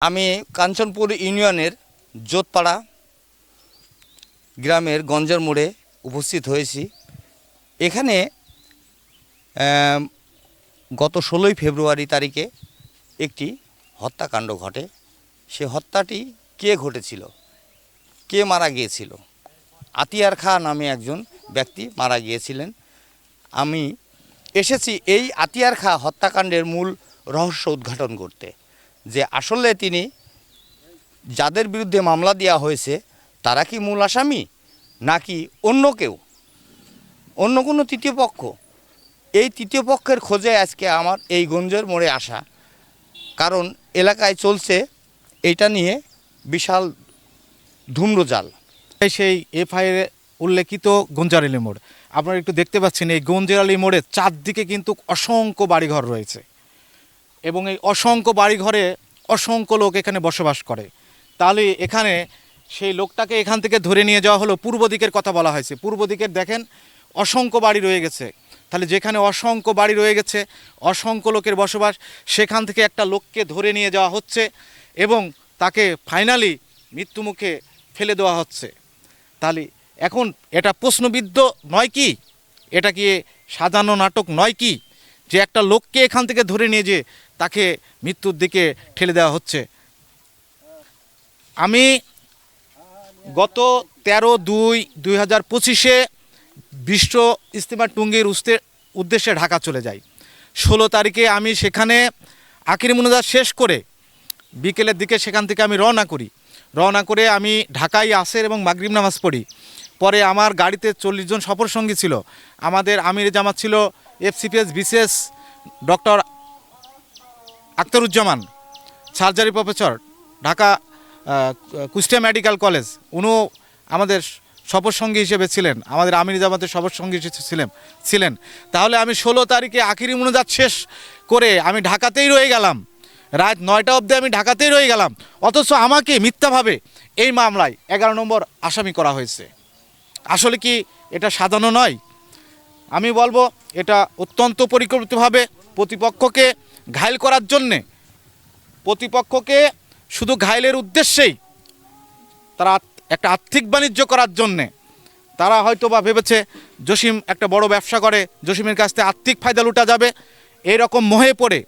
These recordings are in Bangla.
আমি কাঞ্চনপুর ইউনিয়নের জোতপাড়া গ্রামের গঞ্জের মোড়ে উপস্থিত হয়েছি। এখানে গত ষোলোই ফেব্রুয়ারি তারিখে একটি হত্যাকাণ্ড ঘটে। সে হত্যাটি কে ঘটেছিল? কে মারা গিয়েছিল? আতিয়ার খা নামে একজন ব্যক্তি মারা গিয়েছিলেন। আমি এসেছি এই আতিয়ার খা হত্যাকাণ্ডের মূল রহস্য উদ্ঘাটন করতে। যে আসলে তিনি যাদের বিরুদ্ধে মামলা দেওয়া হয়েছে, তারা কি মূল আসামি নাকি অন্য কেউ? অন্য কোনো তৃতীয় পক্ষ? এই তৃতীয় পক্ষের খোঁজে আজকে আমার এই গঞ্জের মোড়ে আসা। কারণ এলাকায় চলছে এটা নিয়ে বিশাল ধূম্রজাল। সেই এফআইআর উল্লেখিত গঞ্জারালি মোড়। আপনারা একটু দেখতে পাচ্ছেন এই গঞ্জারালি মোড়ের চারদিকে কিন্তু অসংখ্য বাড়িঘর রয়েছে। এবং এই অসংখ্য বাড়িঘরে অসংখ্য লোক এখানে বসবাস করে। তাহলে এখানে সেই লোকটাকে এখান থেকে ধরে নিয়ে যাওয়া হলো, পূর্ব দিকের কথা বলা হয়েছে। পূর্ব দিকের দেখেন অসংখ্য বাড়ি রয়ে গেছে। তাহলে যেখানে অসংখ্য বাড়ি রয়ে গেছে, অসংখ্য লোকের বসবাস, সেখান থেকে একটা লোককে ধরে নিয়ে যাওয়া হচ্ছে এবং তাকে ফাইনালি মৃত্যুমুখে ফেলে দেওয়া হচ্ছে। তাহলে এখন এটা প্রশ্নবিদ্ধ নয় কি? এটা কি সাজানো নাটক নয় কি? যে একটা লোককে এখান থেকে ধরে নিয়ে যে তাকে মৃত্যুর দিকে ঠেলে দেওয়া হচ্ছে। আমি গত তেরো দুই দুই হাজার পঁচিশে বিশ্ব ইস্তেমা টুঙ্গির উস্তে- উদ্দেশ্যে ঢাকা চলে যাই। ষোলো তারিখে আমি সেখানে আকির মুনাজাত শেষ করে বিকেলের দিকে সেখান থেকে আমি রওনা করি। রওনা করে আমি ঢাকায় আসের এবং মাগরিব নামাজ পড়ি। পরে আমার গাড়িতে চল্লিশ জন সফর সঙ্গী ছিল। আমাদের আমির জামাত ছিল এফসিপিএস বিশেষ doctor Akhtaruzzaman surgery professor, Dhaka Kushtia medical college. উনিও আমাদের সফর সঙ্গী হিসেবে ছিলেন, আমাদের আমির জামাতের সফর সঙ্গী হিসেবে ছিলেন ছিলেন। তাহলে আমি ষোলো তারিখে আখিরি মনোজাত শেষ করে আমি ঢাকাতেই রয়ে গেলাম। রাত নয়টা অবধি আমি ঢাকাতেই রয়ে গেলাম। অথচ আমাকে মিথ্যাভাবে এই মামলায় এগারো নম্বর আসামি করা হয়েছে। আসলে কি এটা সাজানো নয়? আমি বলব এটা অত্যন্ত পরিকল্পিতভাবে প্রতিপক্ষকে ঘায়ল করার জন্যে। প্রতিপক্ষকে শুধু ঘায়লের উদ্দেশ্যেই তারা একটা আর্থিক বাণিজ্য করার জন্যে। তারা হয়তো বা ভেবেছে জসিম একটা বড় ব্যবসা করে, জসিমের কাছ থেকে আর্থিক ফায়দা লুটা যাবে। এই রকম মোহে পড়ে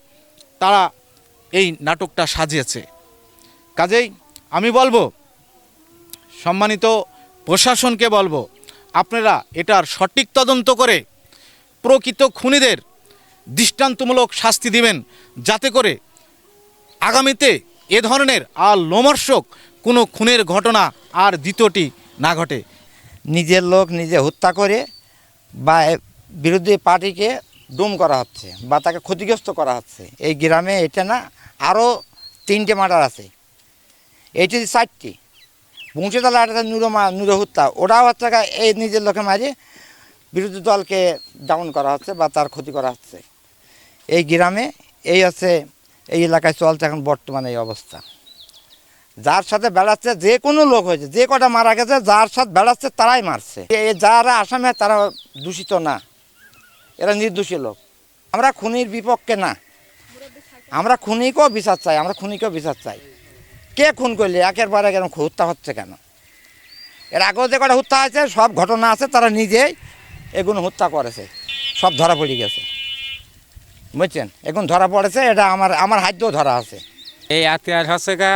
তারা এই নাটকটা সাজিয়েছে। কাজেই আমি বলব, সম্মানিত প্রশাসনকে বলব আপনারা এটার সঠিক তদন্ত করে প্রকৃত খুনিদের দৃষ্টান্তমূলক শাস্তি দিবেন, যাতে করে আগামীতে এ ধরনের আর লোমর্ষক কোনো খুনের ঘটনা আর দ্বিতীয়টি না ঘটে। নিজের লোক নিজে হত্যা করে বা বিরোধী পার্টিকে ডুম করা হচ্ছে বা তাকে ক্ষতিগ্রস্ত করা হচ্ছে। এই গ্রামে এটা না আরও তিনটে মার্ডার আছে। এইটি চারটি। বংশীতলা একটা নুরো মা নুরো হত্যা ওটাও হচ্ছে এই নিজের লোকে মারি, বিরোধী দলকে ডাউন করা হচ্ছে বা তার ক্ষতি করা হচ্ছে। এই গ্রামে এই হচ্ছে, এই এলাকায় চলছে এখন বর্তমানে এই অবস্থা। যার সাথে বেড়াচ্ছে যে কোনো লোক হয়েছে, যে কটা মারা গেছে, যার সাথে বেড়াচ্ছে তারাই মারছে। এ যারা আসামে তারা দূষিত না। এরা নির্দোষী লোক। আমরা খুনির বিপক্ষে না। আমরা খুনিকেও বিচার চাই, আমরা খুনিকেও বিচার চাই। কে খুন করলে? একের পর এক এরকম হত্যা হচ্ছে কেন? এর আগেও যে কটা হত্যা হয়েছে, সব ঘটনা আছে, তারা নিজেই এগুলো হত্যা করেছে। সব ধরা পড়ে গেছে। বুঝছেন? এখন ধরা পড়েছে, এটা আমার আমার হাতেও ধরা আছে। এই আত্মীয়ার হচ্ছে গা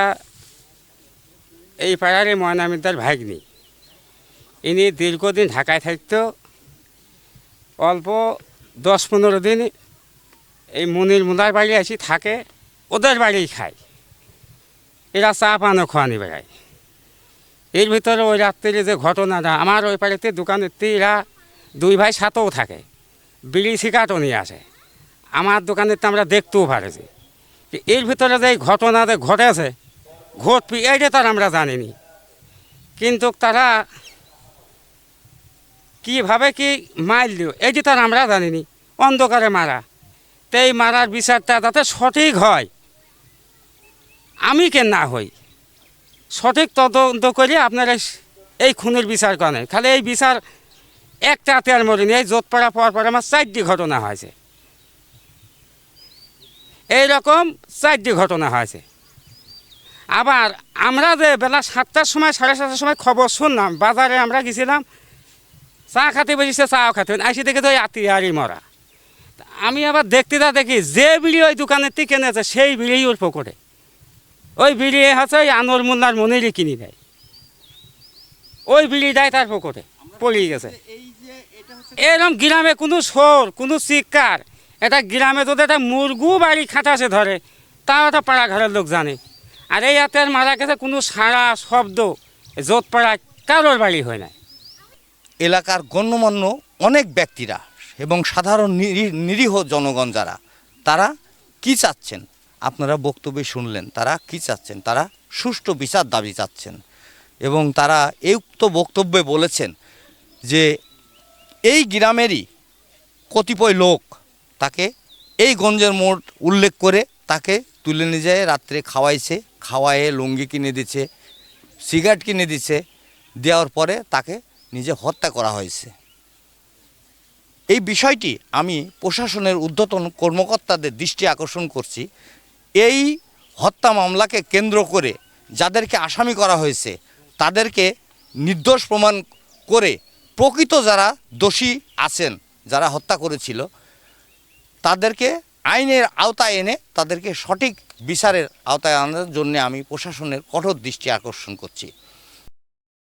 এই পাড়ারে ময়নামিদার ভাগ্নি। ইনি দীর্ঘদিন ঢাকায় থাকতো, অল্প দশ পনেরো দিন এই মুনির মুদার বাড়ি আসি থাকে, ওদের বাড়িই খায়। এরা চা পানও খোয়ানি বেড়ায় এর ভিতরে ওই রাত্রে যে ঘটনাটা, আমার ওই পাড়িতে দোকানের এরা দুই ভাই সাথেও থাকে, বিড়ি সিগারেটও নিয়ে আসে। আমার দোকানের তো আমরা দেখতেও পারেছি এর ভিতরে যে এই যে ঘটেছে, ঘটবি, এইটা তার আমরা জানিনি। কিন্তু তারা কীভাবে কি মারল এইটা তার আমরা জানিনি। অন্ধকারে মারা। তো এই মারার বিচারটা যাতে সঠিক হয় আমি কেন না হই? সঠিক তদন্ত করে আপনারা এই খুনের বিচার করেন। খালি এই বিচার একটা হাতিয়ার মরিনি এই জোটপাড়া পর পর আমার চারটি ঘটনা হয়েছে। এই রকম চারটি ঘটনা হয়েছে। আবার আমরা যে বেলা সাতটার সময়, সাড়ে সাতটার সময় খবর শুনলাম, বাজারে আমরা গেছিলাম, চা খাতে বসেছে, চাও খাতে আসি দেখে তো ওই আত্মীয়ারি মরা। আমি আবার দেখতে দেখি, যে বিড়ি ওই দোকানের থেকে কিনেছে সেই বিড়ি ওর পকেটে। ওই বিড়ি হচ্ছে ওই আনোয়ার মুন্নার মনেরই কিনে দেয়। ওই বিড়ি দেয় তার পকেটে পড়িয়ে গেছে। এরকম গ্রামে কোনো সোর কোনো চিৎকার এটা গ্রামে যদি একটা মুরগু বাড়ি খাটাসে ধরে তাও একটা পাড়া ঘরের লোক জানে। আর এই হাতের মারা গেছে কোনো সারা শব্দ জোত পাড়া কারোর বাড়ি হয় না এলাকার গণ্যমান্য অনেক ব্যক্তিরা এবং সাধারণ নিরী- নিরীহ জনগণ যারা তারা কি চাচ্ছেন? আপনারা বক্তব্যে শুনলেন, তারা কি চাচ্ছেন? তারা সুষ্ঠু বিচার দাবি চাচ্ছেন। এবং তারা এই উক্ত বক্তব্যে বলেছেন যে এই গ্রামেরই কতিপয় লোক তাকে এই গঞ্জের মোড় উল্লেখ করে তাকে তুলে নিয়ে যায়, রাত্রে খাওয়াইছে, খাওয়ায়ে লুঙ্গি কিনে দিচ্ছে, সিগারেট কিনে দিচ্ছে, দেওয়ার পরে তাকে নিজে হত্যা করা হয়েছে। এই বিষয়টি আমি প্রশাসনের ঊর্ধ্বতন কর্মকর্তাদের দৃষ্টি আকর্ষণ করছি। এই হত্যা মামলাকে কেন্দ্র করে যাদেরকে আসামি করা হয়েছে, তাদেরকে নির্দোষ প্রমাণ করে প্রকৃত যারা দোষী আছেন, যারা হত্যা করেছিল, তাদেরকে আইনের আওতায় এনে তাদেরকে সঠিক বিচারের আওতায় আনার জন্য আমি প্রশাসনের কঠোর দৃষ্টি আকর্ষণ করছি।